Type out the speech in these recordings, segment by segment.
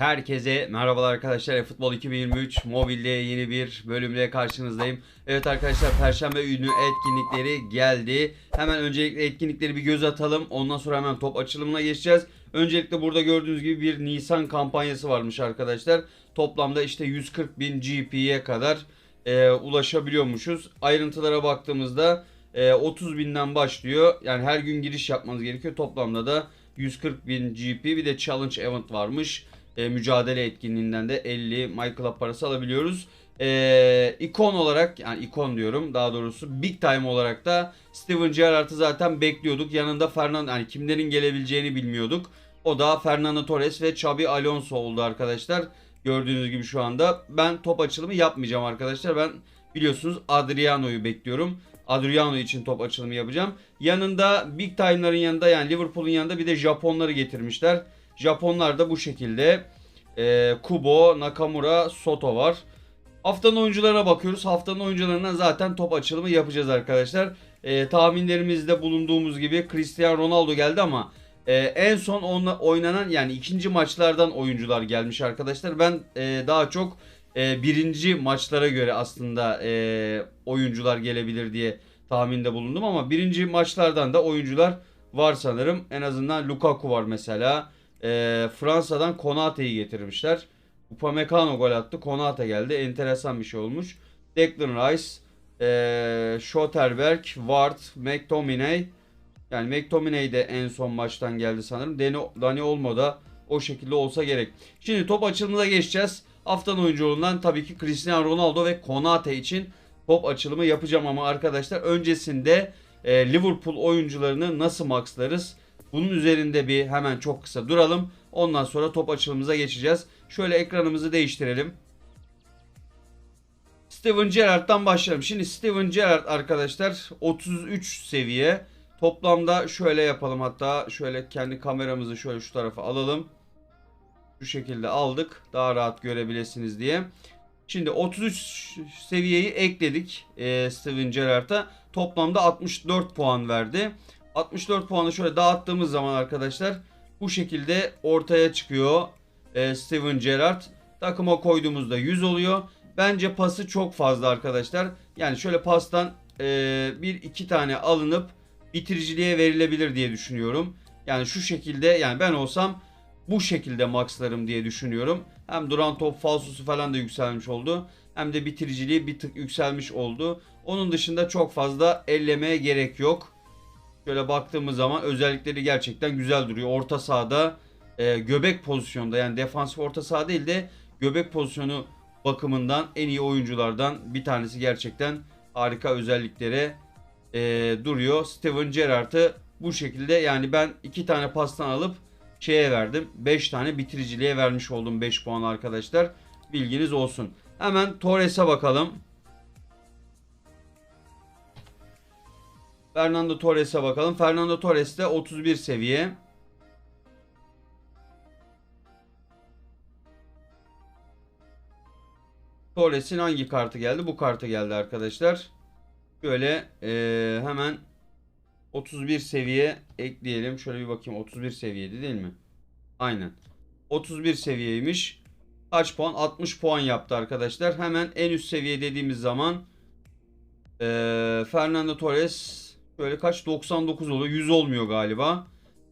Herkese merhabalar arkadaşlar. Futbol 2023 mobilde yeni bir bölümle karşınızdayım. Evet arkadaşlar Perşembe günü etkinlikleri geldi. Hemen öncelikle etkinlikleri bir göz atalım. Ondan sonra hemen top açılımına geçeceğiz. Öncelikle burada gördüğünüz gibi bir Nisan kampanyası varmış arkadaşlar. Toplamda işte 140 bin GP'ye kadar e, ulaşabiliyormuşuz. Ayrıntılara baktığımızda e, 30 binden başlıyor. Yani her gün giriş yapmanız gerekiyor. Toplamda da 140 bin GP bir de challenge event varmış. E, mücadele etkinliğinden de 50 My Club parası alabiliyoruz. E, ikon olarak yani ikon diyorum daha doğrusu big time olarak da Steven Gerrard'ı zaten bekliyorduk. Yanında Fernando yani kimlerin gelebileceğini bilmiyorduk. O da Fernando Torres ve Xabi Alonso oldu arkadaşlar. Gördüğünüz gibi şu anda ben top açılımı yapmayacağım arkadaşlar. Ben biliyorsunuz Adriano'yu bekliyorum. Adriano için top açılımı yapacağım. Yanında Big Time'ların yanında yani Liverpool'un yanında bir de Japonları getirmişler. Japonlar da bu şekilde. Ee, Kubo, Nakamura, Soto var. Haftanın oyuncularına bakıyoruz. Haftanın oyuncularından zaten top açılımı yapacağız arkadaşlar. Ee, tahminlerimizde bulunduğumuz gibi Cristiano Ronaldo geldi ama e, en son onunla oynanan yani ikinci maçlardan oyuncular gelmiş arkadaşlar. Ben e, daha çok e, birinci maçlara göre aslında e, oyuncular gelebilir diye tahminde bulundum ama birinci maçlardan da oyuncular var sanırım. En azından Lukaku var mesela. E, Fransa'dan Konate'yi getirmişler. Upamecano gol attı. Konate geldi. Enteresan bir şey olmuş. Declan Rice, e, Schotterberg, Ward, McTominay. Yani McTominay de en son maçtan geldi sanırım. Dani, Dani Olmo da o şekilde olsa gerek. Şimdi top açılımına geçeceğiz. Haftanın oyuncularından tabii ki Cristiano Ronaldo ve Konate için top açılımı yapacağım ama arkadaşlar öncesinde e, Liverpool oyuncularını nasıl maxlarız? Bunun üzerinde bir hemen çok kısa duralım. Ondan sonra top açılımımıza geçeceğiz. Şöyle ekranımızı değiştirelim. Steven Gerrard'dan başlayalım. Şimdi Steven Gerrard arkadaşlar 33 seviye. Toplamda şöyle yapalım hatta şöyle kendi kameramızı şöyle şu tarafa alalım. Şu şekilde aldık. Daha rahat görebilirsiniz diye. Şimdi 33 seviyeyi ekledik e, Steven Gerrard'a. Toplamda 64 puan verdi. 64 puanı şöyle dağıttığımız zaman arkadaşlar bu şekilde ortaya çıkıyor e, Steven Gerrard. Takıma koyduğumuzda 100 oluyor. Bence pası çok fazla arkadaşlar. Yani şöyle pastan e, bir iki tane alınıp bitiriciliğe verilebilir diye düşünüyorum. Yani şu şekilde yani ben olsam bu şekilde maxlarım diye düşünüyorum. Hem duran top falsosu falan da yükselmiş oldu. Hem de bitiriciliği bir tık yükselmiş oldu. Onun dışında çok fazla ellemeye gerek yok. Şöyle baktığımız zaman özellikleri gerçekten güzel duruyor. Orta sahada e, göbek pozisyonda yani defansif orta saha değil de göbek pozisyonu bakımından en iyi oyunculardan bir tanesi gerçekten harika özelliklere e, duruyor. Steven Gerrard'ı bu şekilde yani ben iki tane pastan alıp şeye verdim. 5 tane bitiriciliğe vermiş oldum 5 puan arkadaşlar. Bilginiz olsun. Hemen Torres'e bakalım. Fernando Torres'e bakalım. Fernando Torres de 31 seviye. Torres'in hangi kartı geldi? Bu kartı geldi arkadaşlar. Böyle eee, hemen 31 seviye ekleyelim. Şöyle bir bakayım. 31 seviyeydi değil mi? Aynen. 31 seviyeymiş. Kaç puan? 60 puan yaptı arkadaşlar. Hemen en üst seviye dediğimiz zaman eee, Fernando Torres böyle kaç? 99 oluyor. 100 olmuyor galiba.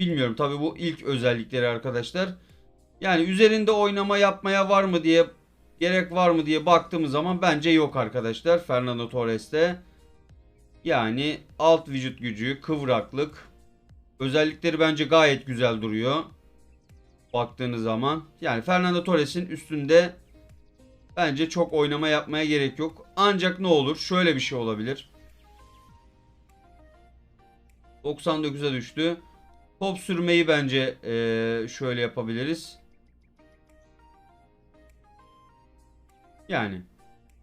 Bilmiyorum. Tabi bu ilk özellikleri arkadaşlar. Yani üzerinde oynama yapmaya var mı diye gerek var mı diye baktığımız zaman bence yok arkadaşlar. Fernando Torres'te. Yani alt vücut gücü, kıvraklık. Özellikleri bence gayet güzel duruyor. Baktığınız zaman. Yani Fernando Torres'in üstünde bence çok oynama yapmaya gerek yok. Ancak ne olur? Şöyle bir şey olabilir. 99'a düştü. Top sürmeyi bence eee, şöyle yapabiliriz. Yani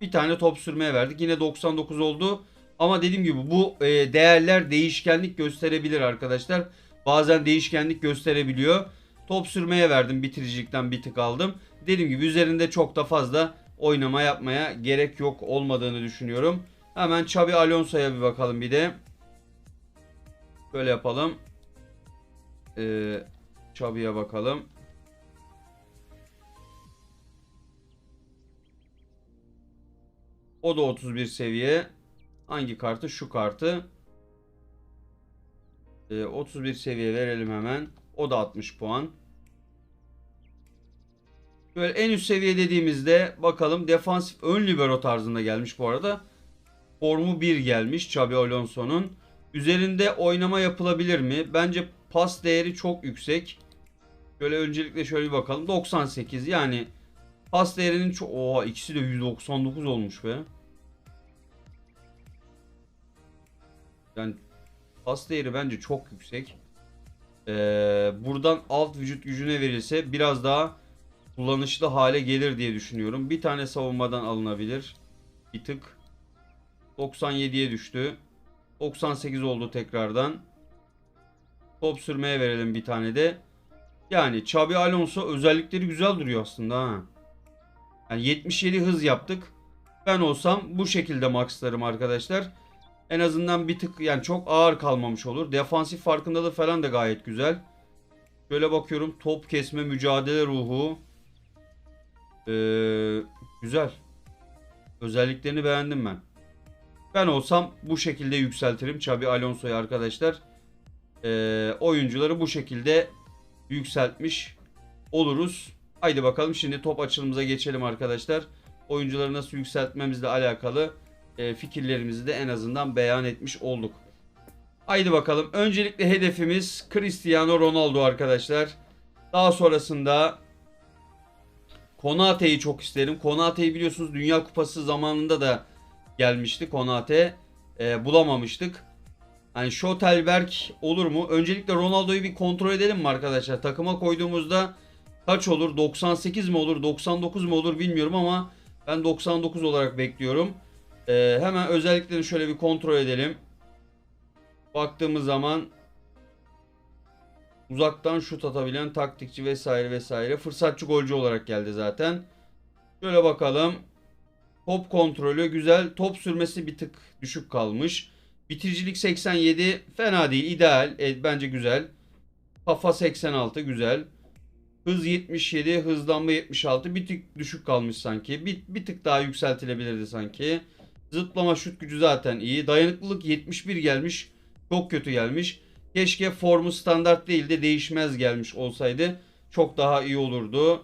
bir tane top sürmeye verdik. Yine 99 oldu. Ama dediğim gibi bu e, değerler değişkenlik gösterebilir arkadaşlar. Bazen değişkenlik gösterebiliyor. Top sürmeye verdim. Bitiricilikten bir tık aldım. Dediğim gibi üzerinde çok da fazla oynama yapmaya gerek yok olmadığını düşünüyorum. Hemen Xabi Alonso'ya bir bakalım bir de. Şöyle yapalım. Ee, Çabi'ye bakalım. O da 31 seviye. Hangi kartı? Şu kartı. Ee, 31 seviye verelim hemen. O da 60 puan. Böyle en üst seviye dediğimizde bakalım defansif ön libero tarzında gelmiş bu arada. Formu 1 gelmiş Xabi Alonso'nun. Üzerinde oynama yapılabilir mi? Bence pas değeri çok yüksek. Şöyle öncelikle şöyle bir bakalım. 98 yani pas değerinin çok... Oha ikisi de 199 olmuş be. Yani pas değeri bence çok yüksek. Ee, buradan alt vücut gücüne verilse biraz daha kullanışlı hale gelir diye düşünüyorum. Bir tane savunmadan alınabilir. Bir tık. 97'ye düştü. 98 oldu tekrardan. Top sürmeye verelim bir tane de. Yani Xabi Alonso özellikleri güzel duruyor aslında ha. Yani 77 hız yaptık. Ben olsam bu şekilde maxlarım arkadaşlar. En azından bir tık yani çok ağır kalmamış olur. Defansif farkındalığı falan da gayet güzel. Şöyle bakıyorum top kesme mücadele ruhu. Ee, güzel. Özelliklerini beğendim ben. Ben olsam bu şekilde yükseltirim Xabi Alonso'yu arkadaşlar. Ee, oyuncuları bu şekilde yükseltmiş oluruz. Haydi bakalım şimdi top açılımıza geçelim arkadaşlar. Oyuncuları nasıl yükseltmemizle alakalı e, fikirlerimizi de en azından beyan etmiş olduk. Haydi bakalım. Öncelikle hedefimiz Cristiano Ronaldo arkadaşlar. Daha sonrasında Konate'yi çok isterim. Konate'yi biliyorsunuz Dünya Kupası zamanında da gelmişti Konate. E, bulamamıştık. Hani Schotelberg olur mu? Öncelikle Ronaldo'yu bir kontrol edelim mi arkadaşlar? Takıma koyduğumuzda kaç olur? 98 mi olur? 99 mu olur bilmiyorum ama ben 99 olarak bekliyorum. Ee, hemen özelliklerini şöyle bir kontrol edelim. Baktığımız zaman uzaktan şut atabilen taktikçi vesaire vesaire. Fırsatçı golcü olarak geldi zaten. Şöyle bakalım. Top kontrolü güzel. Top sürmesi bir tık düşük kalmış. Bitiricilik 87 fena değil. ideal. E, bence güzel. Kafa 86 güzel. Hız 77, hızlanma 76. Bir tık düşük kalmış sanki. Bir, bir tık daha yükseltilebilirdi sanki. Zıplama şut gücü zaten iyi. Dayanıklılık 71 gelmiş. Çok kötü gelmiş. Keşke formu standart değil de değişmez gelmiş olsaydı. Çok daha iyi olurdu.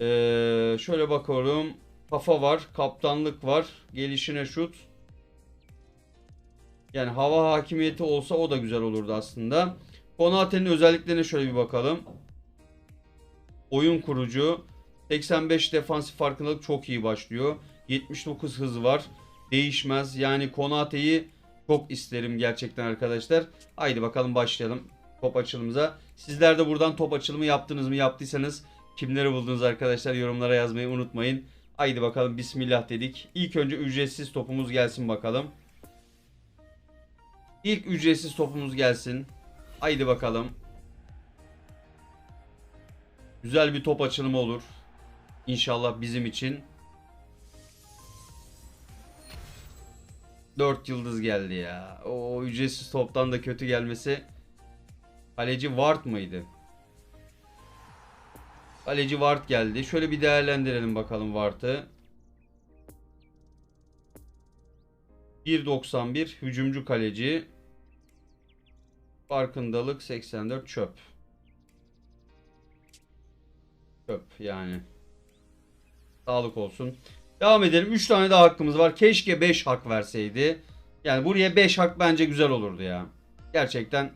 Ee, şöyle bakıyorum. Kafa var. Kaptanlık var. Gelişine şut. Yani hava hakimiyeti olsa o da güzel olurdu aslında. Konate'nin özelliklerine şöyle bir bakalım. Oyun kurucu. 85 defansif farkındalık çok iyi başlıyor. 79 hız var. Değişmez. Yani Konate'yi çok isterim gerçekten arkadaşlar. Haydi bakalım başlayalım top açılımıza. Sizler de buradan top açılımı yaptınız mı? Yaptıysanız kimleri buldunuz arkadaşlar? Yorumlara yazmayı unutmayın. Haydi bakalım bismillah dedik. İlk önce ücretsiz topumuz gelsin bakalım. İlk ücretsiz topumuz gelsin. Haydi bakalım. Güzel bir top açılımı olur. İnşallah bizim için. 4 yıldız geldi ya. O ücretsiz toptan da kötü gelmesi. Kaleci Ward mıydı? Kaleci Ward geldi. Şöyle bir değerlendirelim bakalım Ward'ı. 1.91 hücumcu kaleci. Farkındalık 84 çöp. Çöp yani. Sağlık olsun. Devam edelim. 3 tane daha hakkımız var. Keşke 5 hak verseydi. Yani buraya 5 hak bence güzel olurdu ya. Gerçekten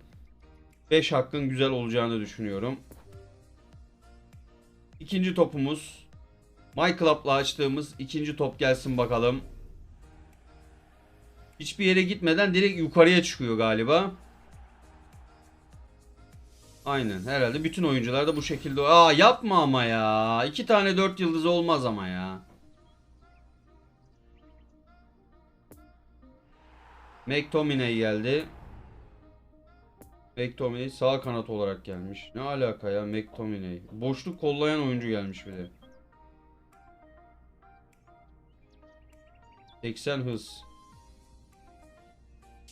5 hakkın güzel olacağını düşünüyorum. İkinci topumuz. My Club'la açtığımız ikinci top gelsin bakalım. Hiçbir yere gitmeden direkt yukarıya çıkıyor galiba. Aynen herhalde bütün oyuncular da bu şekilde. Aa yapma ama ya. İki tane dört yıldız olmaz ama ya. McTominay geldi. McTominay sağ kanat olarak gelmiş. Ne alaka ya McTominay. Boşluk kollayan oyuncu gelmiş bir de. 80 hız.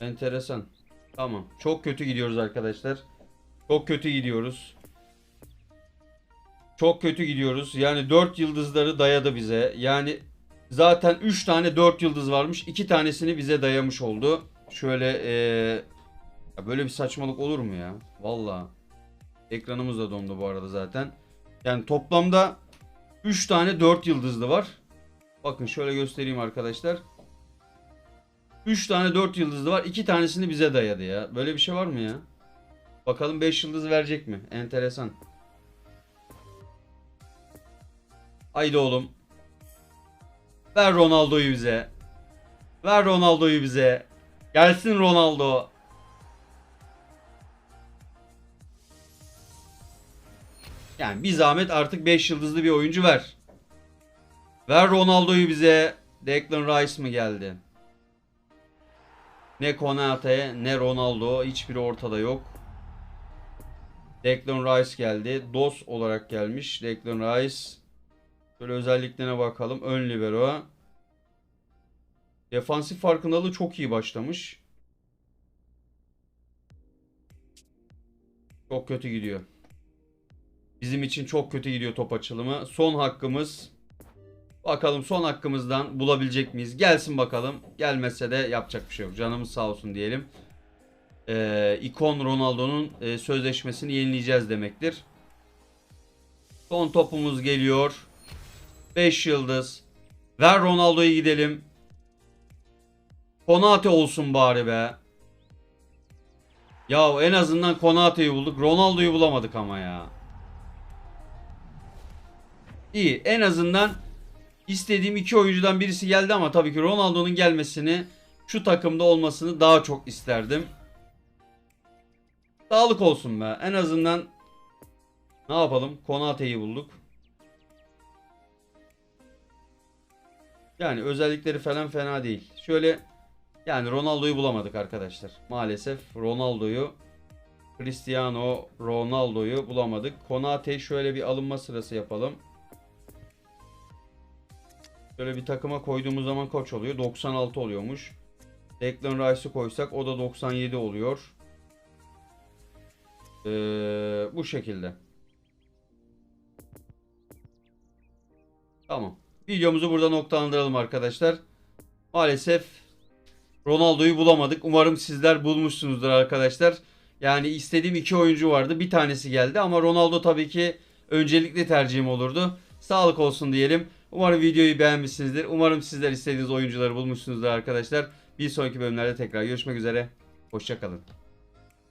Enteresan. Tamam. Çok kötü gidiyoruz arkadaşlar. Çok kötü gidiyoruz. Çok kötü gidiyoruz. Yani 4 yıldızları dayadı bize. Yani Zaten 3 tane 4 yıldız varmış. 2 tanesini bize dayamış oldu. Şöyle eee, ya böyle bir saçmalık olur mu ya? Valla. Ekranımız da dondu bu arada zaten. Yani toplamda 3 tane 4 yıldızlı var. Bakın şöyle göstereyim arkadaşlar. 3 tane 4 yıldızlı var. 2 tanesini bize dayadı ya. Böyle bir şey var mı ya? Bakalım 5 yıldız verecek mi? Enteresan. Haydi oğlum. Ver Ronaldo'yu bize. Ver Ronaldo'yu bize. Gelsin Ronaldo. Yani bir zahmet artık 5 yıldızlı bir oyuncu ver. Ver Ronaldo'yu bize. Declan Rice mı geldi? Ne Konate ne Ronaldo hiçbiri ortada yok. Declan Rice geldi. DOS olarak gelmiş. Declan Rice. Şöyle özelliklerine bakalım. Ön libero. Defansif farkındalığı çok iyi başlamış. Çok kötü gidiyor. Bizim için çok kötü gidiyor top açılımı. Son hakkımız. Bakalım son hakkımızdan bulabilecek miyiz? Gelsin bakalım. Gelmezse de yapacak bir şey yok. Canımız sağ olsun diyelim. Ee, ikon Ronaldo'nun e, sözleşmesini yenileyeceğiz demektir. Son topumuz geliyor. 5 yıldız. Ver Ronaldo'yu gidelim. Konate olsun bari be. Ya en azından Konate'yi bulduk. Ronaldo'yu bulamadık ama ya. İyi. En azından istediğim iki oyuncudan birisi geldi ama tabii ki Ronaldo'nun gelmesini şu takımda olmasını daha çok isterdim. Sağlık olsun be. En azından ne yapalım? Konate'yi bulduk. Yani özellikleri falan fena değil. Şöyle yani Ronaldo'yu bulamadık arkadaşlar. Maalesef Ronaldo'yu Cristiano Ronaldo'yu bulamadık. Konate şöyle bir alınma sırası yapalım. Şöyle bir takıma koyduğumuz zaman kaç oluyor? 96 oluyormuş. Declan Rice'ı koysak o da 97 oluyor. Ee, bu şekilde. Tamam. Videomuzu burada noktalandıralım arkadaşlar. Maalesef Ronaldo'yu bulamadık. Umarım sizler bulmuşsunuzdur arkadaşlar. Yani istediğim iki oyuncu vardı. Bir tanesi geldi ama Ronaldo tabii ki öncelikli tercihim olurdu. Sağlık olsun diyelim. Umarım videoyu beğenmişsinizdir. Umarım sizler istediğiniz oyuncuları bulmuşsunuzdur arkadaşlar. Bir sonraki bölümlerde tekrar görüşmek üzere. Hoşçakalın.